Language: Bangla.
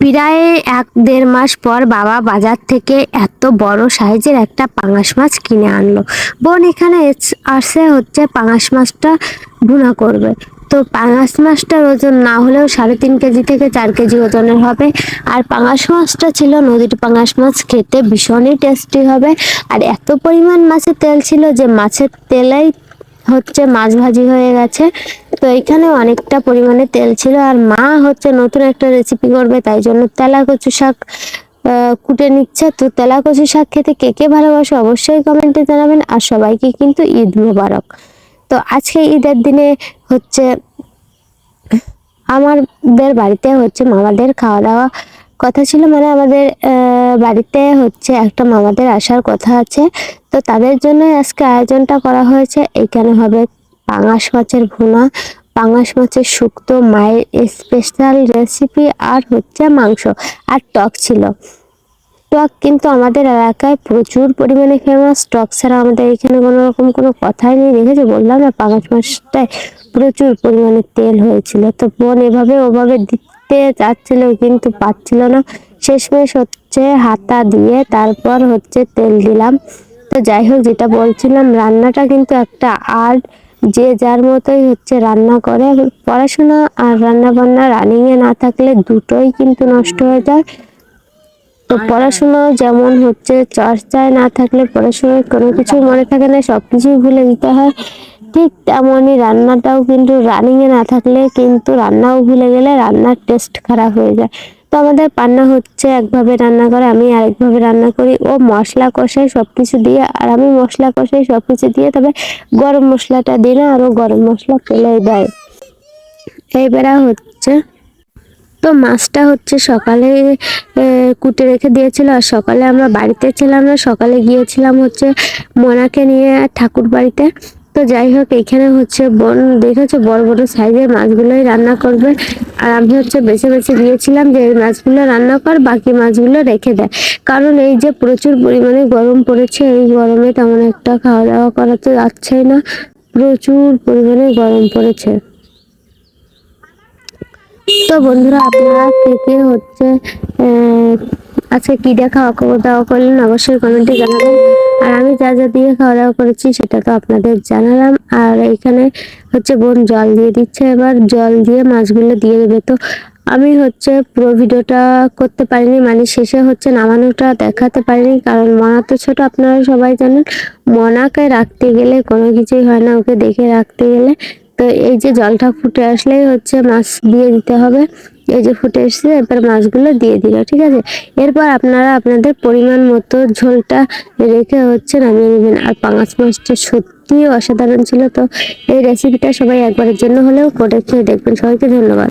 প্রায় এক দেড় মাস পর বাবা বাজার থেকে এত বড় সাইজের একটা পাঙাশ মাছ কিনে আনলো। বোন এখানে আসে হচ্ছে পাঙাশ মাছটা ভুনা করবে। তো পাঙাশ মাছটার ওজন না হলেও সাড়ে তিন কেজি থেকে চার কেজি ওজনের হবে। আর পাঙাশ মাছটা ছিল নদীর পাঙাশ মাছ খেতে ভীষণই টেস্টি হবে। আর এত পরিমাণ মাছের তেল ছিল যে মাছের তেলেই হচ্ছে মাছ ভাজি হয়ে গেছে। তো এখানে অনেকটা পরিমাণে তেল ছিল আর মা হচ্ছে নতুন একটা রেসিপি করবে, তাই জন্য তেলা কচু শাক কুটে নিচ্ছে। তো তেলা কচু শাক খেতে কে কে ভালোবাসে অবশ্যই কমেন্টে জানাবেন আর সবাইকে কিন্তু ঈদ মোবারক। তো আজকে ঈদের দিনে হচ্ছে আমাদের বাড়িতে হচ্ছে মামাদের খাওয়া দাওয়া কথা ছিল মানে আমাদের বাড়িতে হচ্ছে একটা মামাদের আসার কথা আছে। তো তাদের জন্য আজকে আয়োজনটা করা হয়েছে, এইখানে হবে পাঙাশ মাছের ভুনা, পাঙাশ মাছের শুক্তো, মায়ের স্পেশাল রেসিপি আর হচ্ছে মাংস আর টক ছিল। টক কিন্তু আমাদের এলাকায় প্রচুর পরিমাণে ফেমাস টক ছাড়া আমাদের এখানে কোনো রকম কোনো কথাই নেই। দেখেছি? বললাম না, পাঙাশ মাছটায় প্রচুর পরিমাণে তেল হয়েছিল। তো বোন এভাবে ওভাবে দিতে যাচ্ছিল কিন্তু পাচ্ছিল না। শেষমেশ হচ্ছে হাতা দিয়ে তারপর হচ্ছে তেল দিলাম। তো যাই হোক, যেটা বলছিলাম, রান্নাটা কিন্তু একটা আর্ট যে যার মতোই হচ্ছে রান্না করে। পড়াশোনা আর রান্না বান্না রানিং এ না থাকলে দুটোই কিন্তু নষ্ট হয়ে যায়। তো পড়াশোনা যেমন হচ্ছে চর্চায় না থাকলে পড়াশোনায় কোনো কিছু মনে থাকে না সব কিছুই ভুলে দিতে হয়। ঠিক তেমনই রান্নাটাও কিন্তু রানিং এ না থাকলে কিন্তু রান্নাও ভুলে গেলে রান্নার টেস্ট খারাপ হয়ে যায়। তো আমাদের পান্না হচ্ছে একভাবে রান্না করে, আমি আরেকভাবে রান্না করি। ও মশলা কষাই সব কিছু দিয়ে, আর আমি মশলা কষাই সব কিছু দিয়ে, তবে গরম মশলাটা দিই না, আরও গরম মশলা ফেলে দেয়। এইবারে হচ্ছে, তো মাছটা হচ্ছে সকালে কুটে রেখে দিয়েছিল, আর সকালে আমরা বাড়িতে ছিলাম না, সকালে গিয়েছিলাম হচ্ছে মোনাকে নিয়ে ঠাকুর বাড়িতে তো যাই হোক, এখানে হচ্ছে বোন দেখেছে বড় বড় সাইজের মাছগুলোই রান্না করবে। আর আমি হচ্ছে বেছে বেছে দিয়েছিলাম যে এই মাছগুলো রান্না কর, বাকি মাছগুলো রেখে দেয় কারণ এই যে প্রচুর পরিমাণে গরম পড়েছে, এই গরমে তেমন একটা খাওয়া দাওয়া করা তো যাচ্ছেই না। প্রচুর পরিমাণে গরম পড়েছে। তো বন্ধুরা, আপনারা কে কে হচ্ছে আজকে কি দেখা দাওয়া করলেন, অবশ্যই কমেন্টে জানাবেন। আর আমি যা যা দিয়ে খাওয়া দাওয়া করেছি সেটা তো আপনাদের জানালাম। আর এখানে হচ্ছে বোন জল দিয়ে দিচ্ছে এবার। জল দিয়ে মাছগুলো দিয়ে দেবে। তো আমি হচ্ছে পুরো ভিডিওটা করতে পারিনি মানে শেষে হচ্ছে নামানোটা দেখাতে পারিনি। কারণ মনা তো ছোট, আপনারা সবাই জানেন। মনাকে রাখতে গেলে কোনো কিছুই হয় না। ওকে দেখে রাখতে গেলে তো এই যে জলটা ফুটে আসলেই হচ্ছে মাছ দিয়ে দিতে হবে। এই যে ফুটে এসছে, এরপর মাছগুলো দিয়ে দিল, ঠিক আছে? এরপর আপনারা আপনাদের পরিমাণ মতো ঝোলটা রেখে হচ্ছে নামিয়ে নেবেন। আর পাঙাশ মাছটা সত্যিই অসাধারণ ছিল। তো এই রেসিপিটা সবাই একবারের জন্য হলেও করে খেয়ে দেখবেন। সবাইকে ধন্যবাদ।